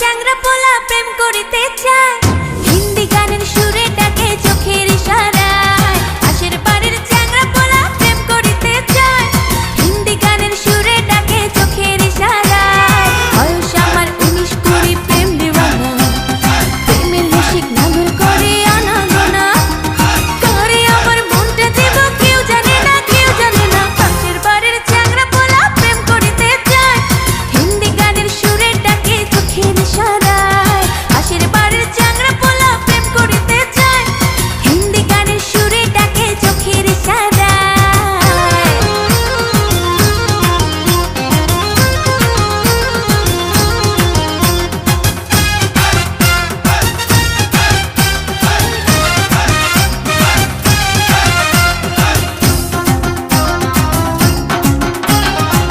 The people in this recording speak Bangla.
চ্যাংরা পোলা প্রেম করে